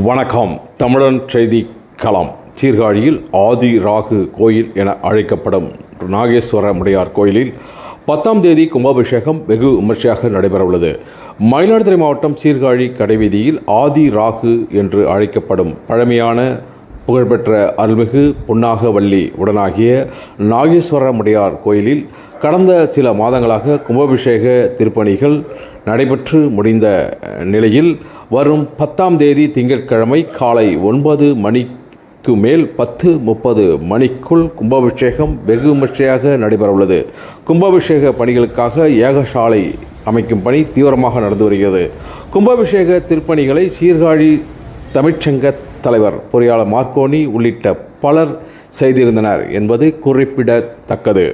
வணக்கம். தமிழன் செய்தி களம். சீர்காழியில் ஆதி ராகு கோயில் என அழைக்கப்படும் நாகேஸ்வர முடையார் கோயிலில் பத்தாம் தேதி கும்பாபிஷேகம் வெகு விமர்சையாக நடைபெறவுள்ளது. மயிலாடுதுறை மாவட்டம் சீர்காழி கடைவீதியில் ஆதி ராகு என்று அழைக்கப்படும் பழமையான புகழ்பெற்ற அருள்மிகு புன்னாகவல்லி உடனாகிய நாகேஸ்வர முடையார் கோயிலில் கடந்த சில மாதங்களாக கும்பாபிஷேக திருப்பணிகள் நடைபெற்று முடிந்த நிலையில் வரும் பத்தாம் தேதி திங்கட்கிழமை காலை ஒன்பது மணிக்கு மேல் பத்து முப்பது மணிக்குள் கும்பாபிஷேகம் வெகு விமர்சையாக நடைபெறவுள்ளது. கும்பாபிஷேக பணிகளுக்காக ஏகசாலை அமைக்கும் பணி தீவிரமாக நடந்து வருகிறது. கும்பாபிஷேக திருப்பணிகளை சீர்காழி தமிழ்ச்சங்க தலைவர் பொறியாளர் மார்க்கோனி உள்ளிட்ட பலர் செய்திருந்தனர் என்பது குறிப்பிடத்தக்கது.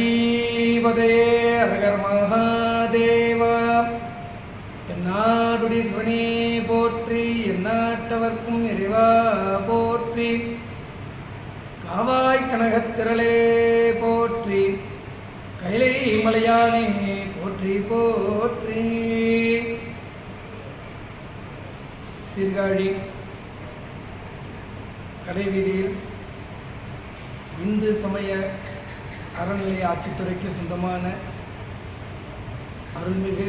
பார்வதீபதே ஹரஹர மகாதேவா என்னாடுடைய சிவனே போற்றி எந்நாட்டவர்க்கும் இறைவா போற்றி காவாய் கனகத்திரளே போற்றி கைலை மலையானே போற்றி போற்றி சீர்காழி கடைவீதியில் இந்து சமய அறநிலைய ஆட்சித்துறைக்கு சொந்தமான அருள்மிகு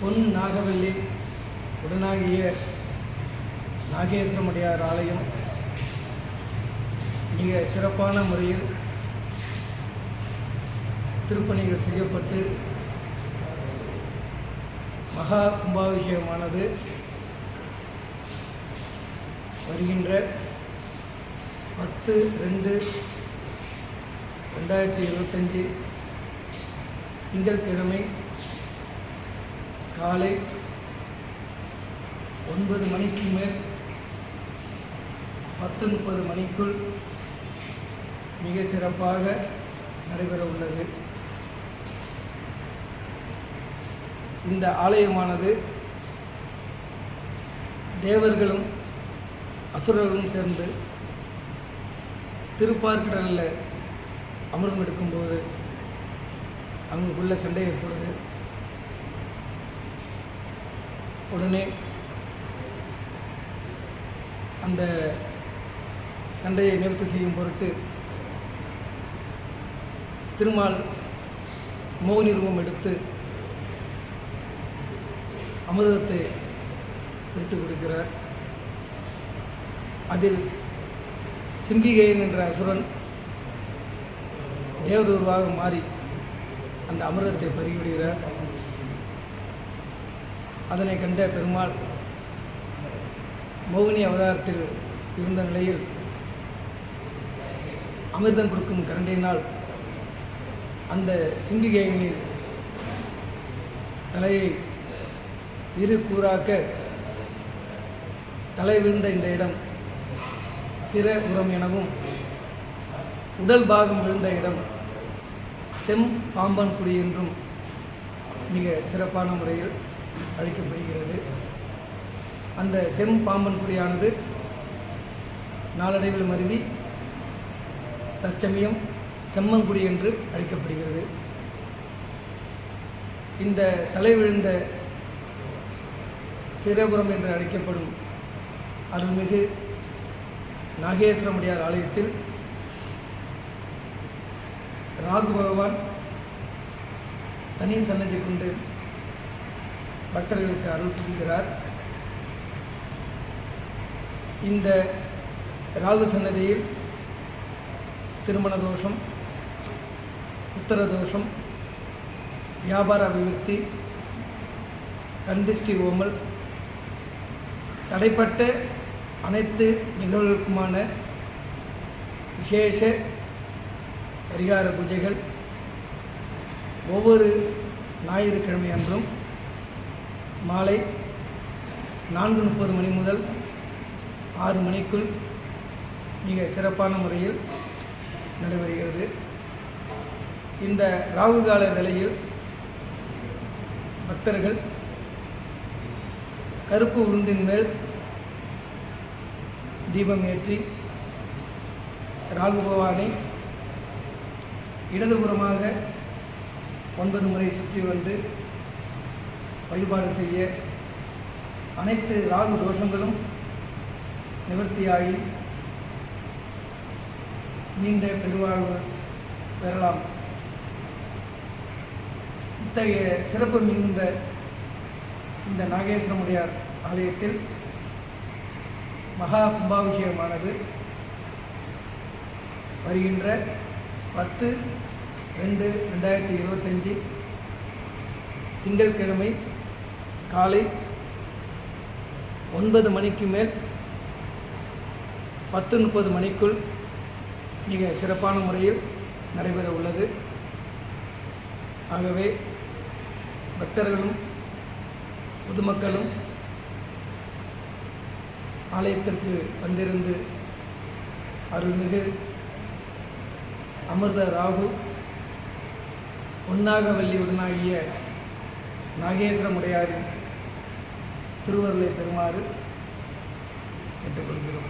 பொன் நாகவல்லி உடனாகிய நாகேஸ்வரமுடையார் ஆலயம் மிக சிறப்பான முறையில் திருப்பணிகள் செய்யப்பட்டு மகா கும்பாபிஷேகமானது வருகின்ற பத்து ரெண்டு ரெண்டாயிரத்தி இருபத்தஞ்சி திங்கட்கிழமை காலை ஒன்பது மணிக்கு மேல் பத்து முப்பது மணிக்குள் மிக சிறப்பாக நடைபெற உள்ளது. இந்த ஆலயமானது தேவர்களும் அசுரர்களும் சேர்ந்து திருப்பார்கடலில் அமிர்தம் எடுக்கும்போது அங்குள்ள சண்டை ஏற்படுது உடனே அந்த சண்டையை நிவர்த்தி செய்யும் பொருட்டு திருமால் மோகினி ரூபம் எடுத்து அமிர்தத்தை பிரித்து கொடுக்கிறார். அதில் சிம்பிகையன் என்ற அசுரன் தேவதூர்வாக மாறி அந்த அமிர்தத்தை பருகிவிடுகிறார் அதனை கண்ட பெருமாள் மோகினி அவதாரத்தில் இருந்த நிலையில் அமிர்தம் கொடுக்கும் கரண்டினால் அந்த சிங்கிகையினில் தலையை இரு கூறாக்க தலை விழுந்த இந்த இடம் சிற உரம் எனவும் உடல் பாகம் விழுந்த இடம் செம் பாம்பன் குடி என்றும் மிக சிறப்பான முறையில் அழைக்கப்படுகிறது. அந்த செம் பாம்பன் குடியானது நாளடைவில் மருவி தற்சமயம் செம்மங்குடி என்று அழைக்கப்படுகிறது. இந்த தலை விழுந்த சிரபுரம் என்று அழைக்கப்படும் அருள்மிகு நாகேஸ்வரமுடியார் ஆலயத்தில் ராகு பகவான் தனி சன்னதி கொண்டு பக்தர்களுக்கு அருள் புரிகிறார். இந்த ராகு சன்னதியில் திருமண தோஷம் உத்தர தோஷம் வியாபார அபிவிருத்தி கந்திஷ்டி ஓமல் தடைப்பட்ட அனைத்து நிகழ்வுகளுக்குமான விசேஷ பரிகார பூஜைகள் ஒவ்வொரு ஞாயிற்றுக்கிழமை அன்றும் மாலை நான்கு முப்பது மணி முதல் ஆறு மணிக்குள் மிக சிறப்பான முறையில் நடைபெறுகிறது. இந்த ராகு கால வேளையில் பக்தர்கள் கருப்பு உளுந்தின் மேல் தீபம் ஏற்றி ராகு பகவானை இடதுபுறமாக ஒன்பது முறை சுற்றி வந்து வழிபாடு செய்ய அனைத்து ராகு தோஷங்களும் நிவர்த்தியாகி நீண்ட பெருவாழ்வு பெறலாம். இத்தகைய சிறப்பு மிகுந்த இந்த நாகேஸ்வரமுடையார் ஆலயத்தில் மகா கும்பாபிஷேகமானது. வருகின்ற பத்து ரெண்டு ரெண்டாயிரத்தி இருபத்தஞ்சி திங்கட்கிழமை காலை ஒன்பது மணிக்கு மேல் பத்து முப்பது மணிக்குள் மிக சிறப்பான முறையில் நடைபெற உள்ளது. ஆகவே பக்தர்களும் பொதுமக்களும் ஆலயத்திற்கு வந்திருந்து அருள்மிகு அமிர்த ராகு பொன்னாகவல்லியுடனாகிய நாகேஸ்வரமுடையாரின் திருவருளை பெறுமாறு கேட்டுக்கொள்கிறோம்.